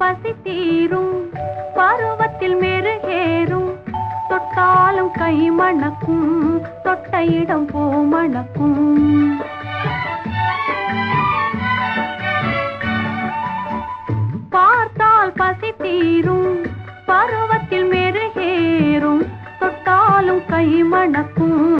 பசி தீரும் பருவத்தில் மெருகேறும். தொட்டாலும் கை மணக்கும். தொட்ட இடம் போ மணக்கும். பார்த்தால் பசி தீரும் பருவத்தில் மெருகேறும். தொட்டாலும் கை மணக்கும்.